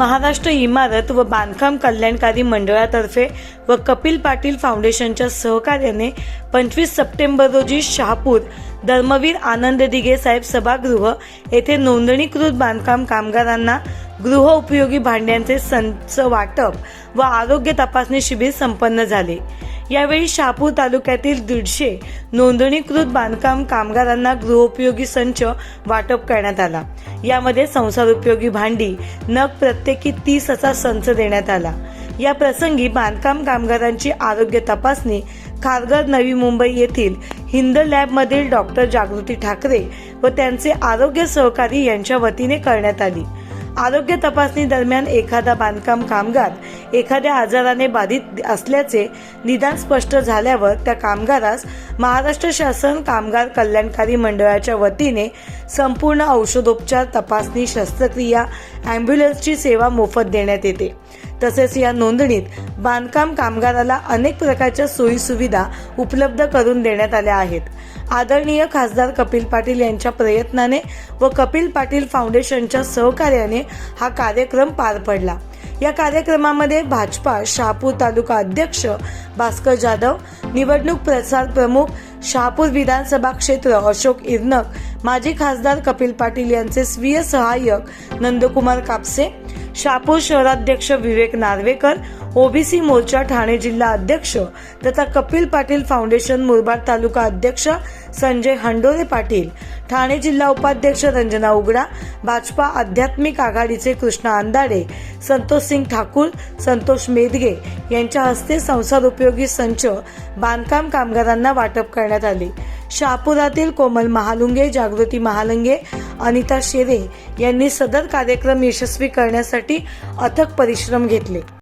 महाराष्ट्र इमारत व बांधकाम कल्याणकारी मंडळातर्फे व कपिल पाटील फाउंडेशनच्या सहकार्याने पंचवीस सप्टेंबर रोजी शहापूर धर्मवीर आनंद दिघे साहेब सभागृह येथे नोंदणीकृत बांधकाम कामगारांना गृहउपयोगी भांड्यांचे संच वाटप व आरोग्य तपासणी शिबिर संपन्न झाले. यावेळी शहापूर तालुक्यातील दीडशे नोंदणीकृत बांधकाम कामगारांना गृहोपयोगी संच वाटप करण्यात आला. यामध्ये संसारोपयोगी भांडी नग प्रत्येकी तीस असा संच देण्यात आला. या प्रसंगी बांधकाम कामगारांची आरोग्य तपासणी खारघर नवी मुंबई येथील हिंद लॅबमधील डॉक्टर जागृती ठाकरे व त्यांचे आरोग्य सहकारी यांच्या वतीने करण्यात आली. आरोग्य तपासणी दरम्यान एखादा बांधकाम कामगार एखाद्या आजाराने बाधित असल्याचे निदान स्पष्ट झाल्यावर त्या कामगारास महाराष्ट्र शासन कामगार कल्याणकारी मंडळाच्या वतीने संपूर्ण औषधोपचार तपासणी शस्त्रक्रिया ॲम्ब्युलन्सची सेवा मोफत देण्यात येते. तसेच या नोंदणीत बांधकाम कामगाराला अनेक प्रकारच्या सोयीसुविधा उपलब्ध करून देण्यात आल्या आहेत. आदरणीय खासदार कपिल पाटील यांच्या प्रयत्नाने व कपिल पाटील फाउंडेशनच्या सहकार्याने हा कार्यक्रम पार पडला. या कार्यक्रमामध्ये भाजपा शहापूर तालुका अध्यक्ष भास्कर जाधव निवडणूक प्रसार प्रमुख शहापूर विधानसभा क्षेत्र अशोक इरनक माजी खासदार कपिल पाटील यांचे स्वीय सहाय्यक नंदकुमार कापसे शापूर शहराध्यक्ष विवेक नार्वेकर ओबीसी मोर्चा ठाणे जिल्हा अध्यक्ष तथा कपिल पाटील फाउंडेशन मुरबाड तालुका अध्यक्ष संजय हंडोरे पाटील ठाणे जिल्हा उपाध्यक्ष रंजना उगडा भाजपा आध्यात्मिक आघाडीचे कृष्णा अंदाडे संतोष सिंग ठाकूर संतोष मेदगे यांच्या हस्ते संसार उपयोगी संच बांधकाम कामगारांना वाटप करण्यात आले. शहापुरातील कोमल महालुंगे जागृती महालंगे अनिता शेरे यांनी सदर कार्यक्रम यशस्वी करण्यासाठी अथक परिश्रम घेतले.